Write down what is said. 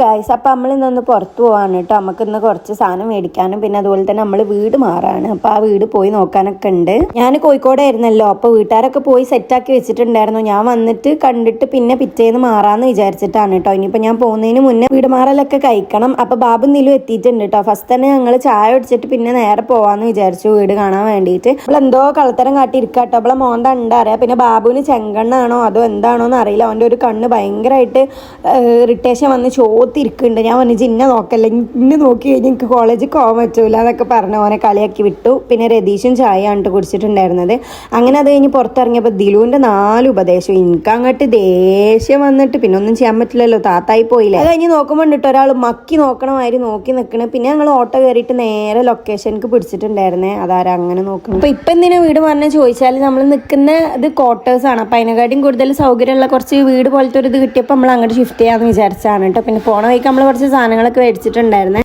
Guys അപ്പം നമ്മൾ ഇന്നൊന്ന് പുറത്ത് പോവാണ് കേട്ടോ. നമുക്ക് ഇന്ന് കുറച്ച് സാധനം മേടിക്കാനും പിന്നെ അതുപോലെ തന്നെ നമ്മൾ വീട് മാറാണ്. അപ്പം ആ വീട് പോയി നോക്കാനൊക്കെ ഉണ്ട്. ഞാൻ കോഴിക്കോടായിരുന്നല്ലോ അപ്പോൾ വീട്ടുകാരൊക്കെ പോയി സെറ്റാക്കി വെച്ചിട്ടുണ്ടായിരുന്നു. ഞാൻ വന്നിട്ട് കണ്ടിട്ട് പിന്നെ പിറ്റേന്ന് മാറാമെന്ന് വിചാരിച്ചിട്ടാണ് കേട്ടോ. ഇനിയിപ്പോൾ ഞാൻ പോകുന്നതിന് മുന്നേ വീട് മാറലൊക്കെ കഴിക്കണം. അപ്പോൾ ബാബു നിലും എത്തിയിട്ടുണ്ട് കേട്ടോ. ഫസ്റ്റ് തന്നെ ഞങ്ങൾ ചായ ഒടിച്ചിട്ട് പിന്നെ നേരെ പോകാമെന്ന് വിചാരിച്ചു വീട് കാണാൻ വേണ്ടിയിട്ട് അപ്പോൾ എന്തോ കളത്തരം കാട്ടി. അവളെ മോന്ത ഉണ്ടറിയാം പിന്നെ ബാബുവിന് ചെങ്കണ്ണാണോ അതോ എന്താണോ എന്ന് അറിയില്ല. അവന്റെ ഒരു കണ്ണ് ഭയങ്കരമായിട്ട് ഇറിറ്റേഷൻ വന്ന് ചോത്തിരിക്കുന്നുണ്ട് ഞാൻ പറഞ്ഞു ഇന്നെ നോക്കല്ല. ഇന്നെ നോക്കി കഴിഞ്ഞാൽ എനിക്ക് കോളേജിൽ പോകാൻ പറ്റൂല എന്നൊക്കെ പറഞ്ഞ് ഓനെ കളിയാക്കി വിട്ടു. പിന്നെ രതീഷും ചായ ആണ് കുടിച്ചിട്ടുണ്ടായിരുന്നത്. അങ്ങനെ അത് കഴിഞ്ഞ് പുറത്തിറങ്ങിയപ്പോൾ ദിലുവിന്റെ നാല് ഉപദേശം. എനിക്ക് അങ്ങോട്ട് ദേഷ്യം വന്നിട്ട് പിന്നെ ഒന്നും ചെയ്യാൻ പറ്റില്ലല്ലോ. താത്തായി പോയില്ല? അത് കഴിഞ്ഞ് നോക്കുമ്പോൾ ഉണ്ടിട്ട് ഒരാൾ മക്കി നോക്കണ മാതിരി നോക്കി നിൽക്കണേ പിന്നെ ഞങ്ങൾ ഓട്ടോ കയറിയിട്ട് നേരെ ലൊക്കേഷനിക്ക് പിടിച്ചിട്ടുണ്ടായിരുന്നേ. അതാരാ അങ്ങനെ നോക്കണം അപ്പോൾ ഇപ്പം എന്തിനാ വീട് പറഞ്ഞാൽ ചോദിച്ചാൽ നമ്മൾ നിൽക്കുന്ന ഇത് ക്വാർട്ടേഴ്സാണ് ആണ്. അപ്പം അതിനെക്കാട്ടിയും കൂടുതൽ സൗകര്യമുള്ള കുറച്ച് വീട് പോലത്തെ ഒരു ഇത് കിട്ടിയപ്പോൾ നമ്മൾ അങ്ങോട്ട് ഷിഫ്റ്റ് ചെയ്യാമെന്ന് വിചാരിച്ചാണ് കേട്ടോ. പിന്നെ പോണ വഴിക്ക് നമ്മൾ കുറച്ച് സാധനങ്ങളൊക്കെ മേടിച്ചിട്ടുണ്ടായിരുന്നേ.